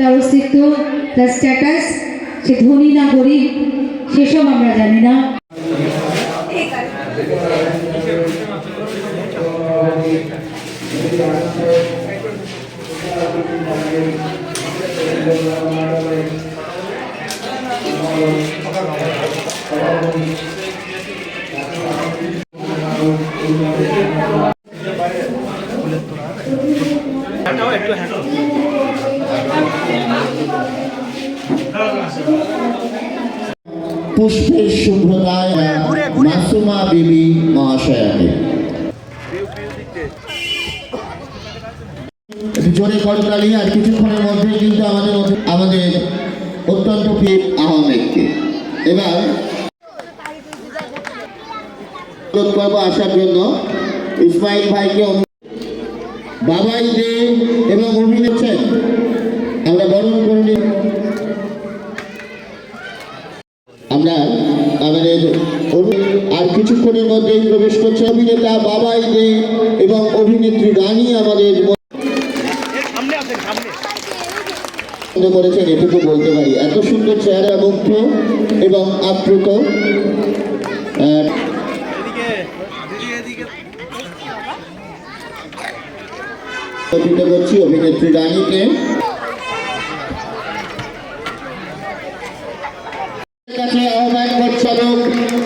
তার অস্তিত্ব তার স্ট্যাটাস সে ধনী না গরিব সেসব আমরা জানি না। পুষ্পের বিবি মহাশয়াকে জোরে করতালি আর কিছুক্ষণের মধ্যে কিন্তু আমাদের আমাদের অত্যন্ত প্রিয় আহমেদকে। এবার অনুরোধ আসার জন্য। ইসমাইল ভাইকে বাবাই দে এবং অভিনেছেন আমরা বরণ মধ্যেই প্রবেশ করছে অভিনেতা বাবাই দে এবং অভিনেত্রী রানী আমাদের করেছেন, এটুকু বলতে পারি। এত সুন্দর চেহারা, মুগ্ধ এবং আপ্লুত। করছি অভিনেত্রী রানীকে। আহ্বান করছালক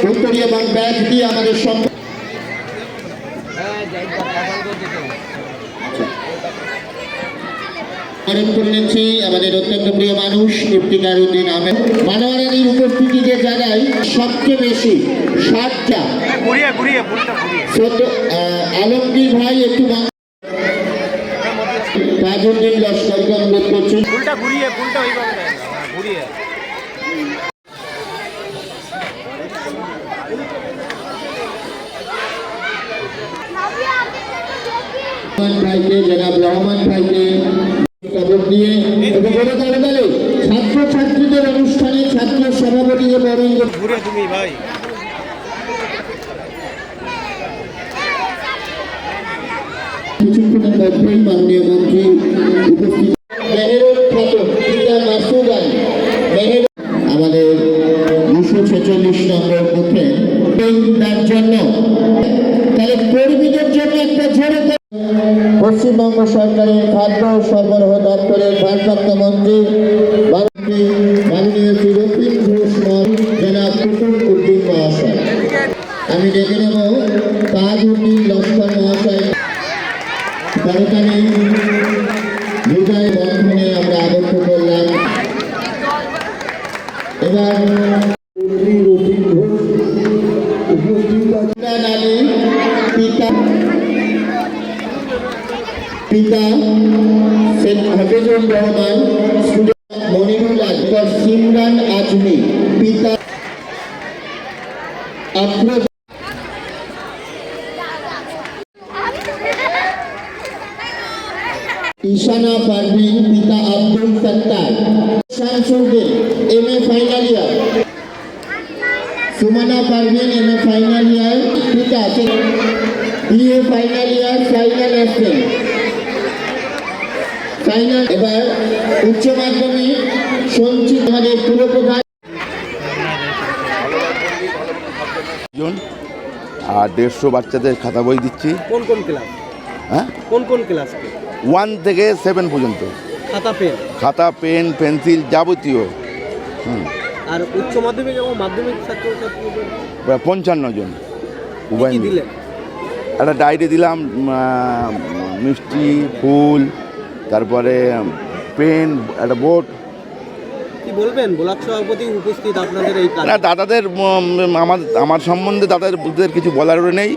উত্তরী এবং ব্যাগ দিয়ে আমাদের করে নিচ্ছি আমাদের অত্যন্ত প্রিয় মানুষ ইফতিকার উদ্দিন আহমেদ। সবচেয়ে বেশি আহ, আলমগীর ভাই একটু তাজউদ্দিন লস্করকে অনুরোধ করছি ঘুরিয়ে ঘুরিয়ে। ভাইকে জনাব রহমান ভাইকে খবর দিয়ে এবং বলে তালে তালে অনুষ্ঠানে ছাত্র সভাপতিকে বরণ ঘুরে তুমি ভাই। কিছুক্ষণের মধ্যেই মাননীয় মন্ত্রী উপস্থিত মেহেরুল খাতুন পিতা মাসুদ আলী মেহের আমাদের দুশো ছেচল্লিশ নম্বর বুথে তার জন্য তাহলে কর্মীদের জন্য একটা ঝরে পশ্চিমবঙ্গ সরকারের খাদ্য সরবরাহ দপ্তরের ভারপ্রাপ্ত মন্ত্রী হাফিজুর রহমান মনিরুল আজগর সিমরান আজমি পিতা আফরোজ ঈশানা পারভিন পিতা Abdul Sattar Shamsuddin M A final year Sumana Parvin M A final year পিতা বিএ ফাইনাল ইয়ার ফাইনাল আসছেন ফাইনাল এবার উচ্চ মাধ্যমিক সঞ্চিত আমাদের পুরপ্রধান। জন আর দেড়শো বাচ্চাদের খাতা বই দিচ্ছি। কোন কোন ক্লাস? হ্যাঁ? কোন কোন ক্লাস ওয়ান থেকে সেভেন পর্যন্ত। খাতা পেন? খাতা পেন পেন্সিল যাবতীয়। হুম। আর উচ্চ মাধ্যমিক এবং মাধ্যমিক ছাত্র পঞ্চান্ন জন। উভয় দিলেন? একটা ডায়েরি দিলাম মিষ্টি ফুল তারপরে পেন একটা কি বলবেন? ব্লক সভাপতি উপস্থিত আপনাদের এই না দাদাদের আমার আমার সম্বন্ধে দাদাদের কিছু বলারও নেই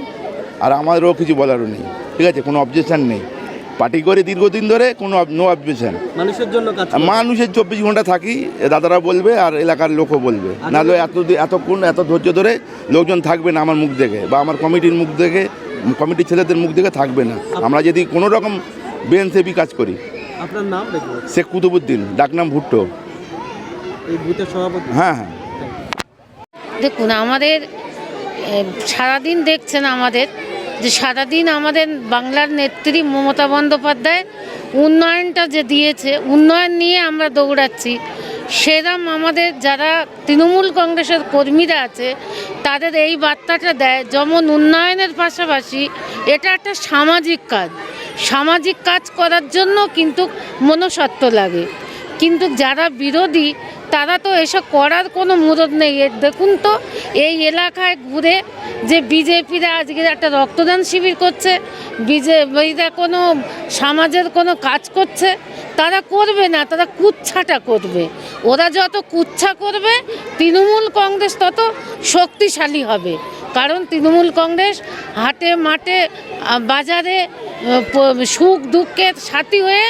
আর আমারও কিছু বলারও নেই। ঠিক আছে কোনো অবজেকশন নেই। পার্টি করে দীর্ঘদিন ধরে কোনো নো অবজেকশন মানুষের জন্য মানুষের চব্বিশ ঘণ্টা থাকি দাদারা বলবে আর এলাকার লোকও বলবে। নাহলে এত এতক্ষণ এত ধৈর্য ধরে লোকজন থাকবে না আমার মুখ দেখে বা আমার কমিটির মুখ দেখে কমিটির ছেলেদের মুখ দেখে থাকবে না। আমরা যদি কোনো রকম বেনসেবি কাজ করি। আপনার নাম শেখ কুতুবুদ্দিন ডাকনাম ভুট্টো। এই বুথের সভাপতি? হ্যাঁ হ্যাঁ। দেখুন আমাদের সারাদিন দেখছেন আমাদের যে সারাদিন আমাদের বাংলার নেত্রী মমতা বন্দ্যোপাধ্যায় উন্নয়নটা যে দিয়েছে উন্নয়ন নিয়ে আমরা দৌড়াচ্ছি। সেরম আমাদের যারা তৃণমূল কংগ্রেসের কর্মীরা আছে তাদের এই বার্তাটা দেয় যেমন উন্নয়নের পাশাপাশি এটা একটা সামাজিক কাজ। সামাজিক কাজ করার জন্য কিন্তু মনসত্ব লাগে। কিন্তু যারা বিরোধী, তারা তো এসব করার কোনো মুরদ নেই। দেখুন তো, এই এলাকায় ঘুরে যে বিজেপিরা আজকে একটা রক্তদান শিবির করছে, বিজেপিরা কোনো সমাজের কোনো কাজ করছে, তারা করবে না, তারা কুচ্ছাটা করবে। ওরা যত কুচ্ছা করবে, তৃণমূল কংগ্রেস তত শক্তিশালী হবে। কারণ তৃণমূল কংগ্রেস হাটে মাঠে বাজারে সুখ দুঃখের সাথী হয়ে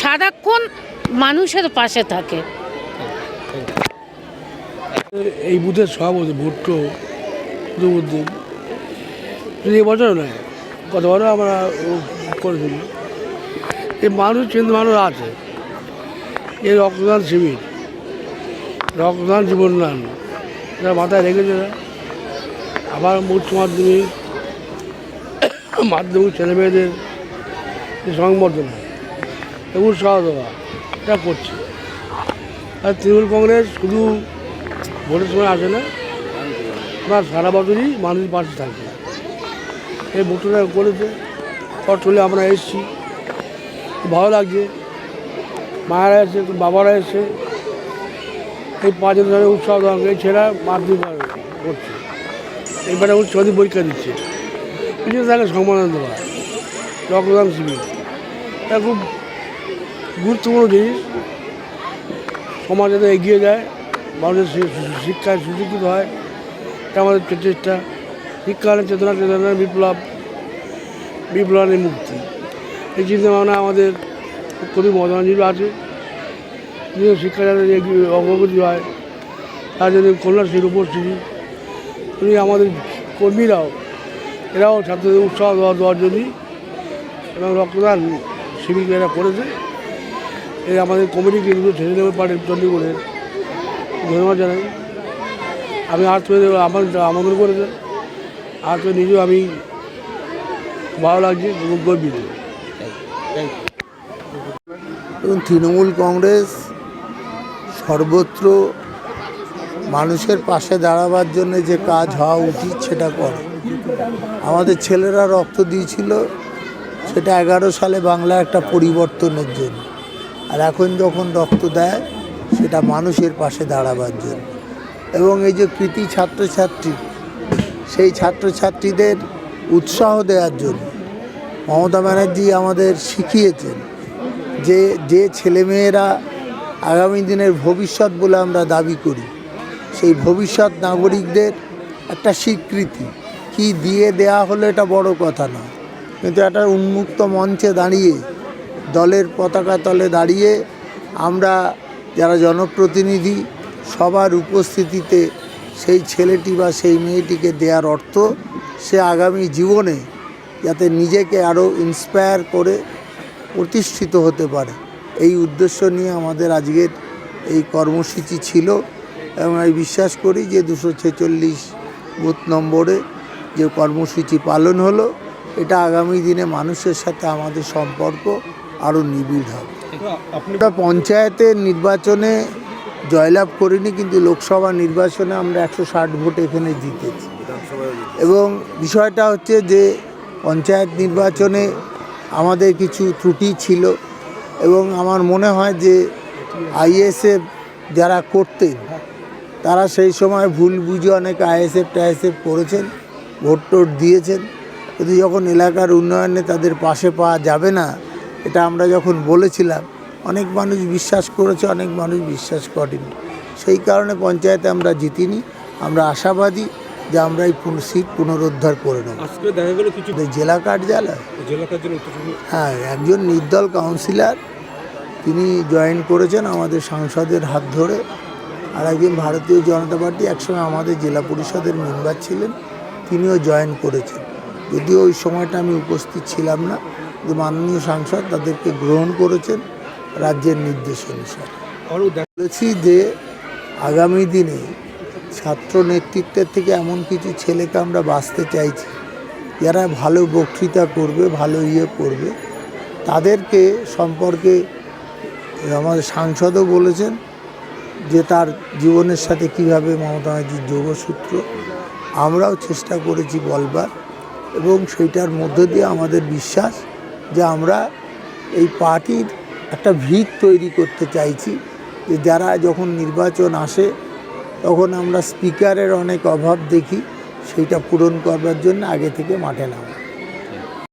সারাক্ষণ মানুষের পাশে থাকে। এই বুথের সভাপতি ভুট্টো কুতুবুদ্দিন শুধু এবছর নয় আমরা করেছিলি এই মানুষ কিন্তু মানুষ আছে। এই রক্তদান শিবির, রক্তদান জীবনদান, যারা মাথায় রেখেছে আবার উচ্চ মাধ্যমিক মাধ্যমিক ছেলেমেয়েদের যে সংবর্ধনা উৎসাহ দেওয়া, এটা করছে। আর তৃণমূল কংগ্রেস শুধু ভোটের সময় আসে না, বা সারা বছরই মানুষ পাশে থাকবে এই ভোটটা করেছে চলে আমরা এসেছি। ভালো লাগছে। মায়েরা এসে, বাবারা এসে এই পাঁচ ধরে উৎসাহ দেওয়া, এই ছেলেরা মাধ্যমিক করছে। এইবারে উচ্চ পরীক্ষা দিচ্ছে। কিছু তাকে সম্মান দেওয়া রক্তদান শিবির। এটা খুব গুরুত্বপূর্ণ জিনিস। সমাজ যাতে এগিয়ে যায়। মানুষের শিক্ষায় সুশিক্ষিত হয়। এটা আমাদের চেষ্টা শিক্ষা হলে চেতনা চেতনা বিপ্লব। বিপ্লবের মুক্তি। এই চিন্তা ভাবনা আমাদের কবি মদনাজির আছে। শিক্ষা যাতে অগ্রগতি হয়। তার জন্য কন্যাশ্রীর উপস্থিতি। উনি আমাদের কর্মীরাও, এরাও ছাত্রদের উৎসাহ দেওয়া দেওয়ার জন্যই এবং রক্তদান শিবির এরা করেছে। এই আমাদের কমিটি কিন্তু ছেড়ে দেবে পার্টির চণ্ডীগড়ের। ধন্যবাদ জানাই। আমি পেয়ে আমার আমন্ত্রণ করেছে। আর্ট পেয়ে নিজেও আমি ভালো লাগছে গর্বিত। এবং তৃণমূল কংগ্রেস সর্বত্র মানুষের পাশে দাঁড়াবার জন্য যে কাজ হওয়া উচিত সেটা করে। আমাদের ছেলেরা রক্ত দিয়েছিল, সেটা এগারো সালে বাংলা একটা পরিবর্তনের জন্য। আর এখন যখন রক্ত দেয়, সেটা মানুষের পাশে দাঁড়াবার জন্য। এবং এই যে কৃতি ছাত্রছাত্রী, সেই ছাত্রছাত্রীদের উৎসাহ দেওয়ার জন্য মমতা ব্যানার্জি আমাদের শিখিয়েছেন যে যে ছেলেমেয়েরা আগামী দিনের ভবিষ্যৎ বলে আমরা দাবি করি সেই ভবিষ্যৎ নাগরিকদের একটা স্বীকৃতি। কি দিয়ে দেয়া হলো এটা বড় কথা না। কিন্তু একটা উন্মুক্ত মঞ্চে দাঁড়িয়ে, দলের পতাকা তলে দাঁড়িয়ে আমরা যারা জনপ্রতিনিধি, সবার উপস্থিতিতে সেই ছেলেটি বা সেই মেয়েটিকে দেওয়ার অর্থ, সে আগামী জীবনে যাতে নিজেকে আরও ইন্সপায়ার করে প্রতিষ্ঠিত হতে পারে। এই উদ্দেশ্য নিয়ে আমাদের আজকের এই কর্মসূচি ছিল। এবং আমি বিশ্বাস করি যে দুশো ছেচল্লিশ বুথ নম্বরে যে কর্মসূচি পালন হলো এটা আগামী দিনে মানুষের সাথে আমাদের সম্পর্ক আরও নিবিড় হবে। আমরা পঞ্চায়েতের নির্বাচনে জয়লাভ করিনি কিন্তু লোকসভা নির্বাচনে আমরা একশো ষাট ভোট এখানে জিতেছি। এবং বিষয়টা হচ্ছে যে পঞ্চায়েত নির্বাচনে আমাদের কিছু ত্রুটি ছিল এবং আমার মনে হয় যে আইএসএফ যারা করতেন তারা সেই সময় ভুল বুঝে অনেক আইএসএফ টাইএসএফ করেছেন ভোট টোট দিয়েছেন। কিন্তু যখন এলাকার উন্নয়নে তাদের পাশে পাওয়া যাবে না এটা আমরা যখন বলেছিলাম অনেক মানুষ বিশ্বাস করেছে অনেক মানুষ বিশ্বাস করেনি। সেই কারণে পঞ্চায়েতে আমরা জিতিনি। আমরা আশাবাদী যে আমরা এই সিট পুনরুদ্ধার করে নেব। জেলা কার্যালয়। হ্যাঁ একজন নির্দল কাউন্সিলর তিনি জয়েন করেছেন আমাদের সাংসদের হাত ধরে। আর একজন ভারতীয় জনতা পার্টি একসময় আমাদের জেলা পরিষদের মেম্বার ছিলেন তিনিও জয়েন করেছেন। যদিও ওই সময়টা আমি উপস্থিত ছিলাম না কিন্তু মাননীয় সাংসদ তাদেরকে গ্রহণ করেছেন রাজ্যের নির্দেশ অনুসারে বলেছি যে আগামী দিনে ছাত্র নেতৃত্বের থেকে এমন কিছু ছেলেকে আমরা বাঁচতে চাইছি যারা ভালো বক্তৃতা করবে ভালো ইয়ে করবে তাদেরকে সম্পর্কে আমাদের সাংসদও বলেছেন যে তার জীবনের সাথে কীভাবে মমতা ব্যানার্জির যোগসূত্র, আমরাও চেষ্টা করেছি বলবার এবং সেইটার মধ্য দিয়ে আমাদের বিশ্বাস যে আমরা এই পার্টির একটা ভিত তৈরি করতে চাইছি, যে যারা যখন নির্বাচন আসে তখন আমরা স্পিকারের অনেক অভাব দেখি, সেইটা পূরণ করবার জন্য আগে থেকে মাঠে নামা।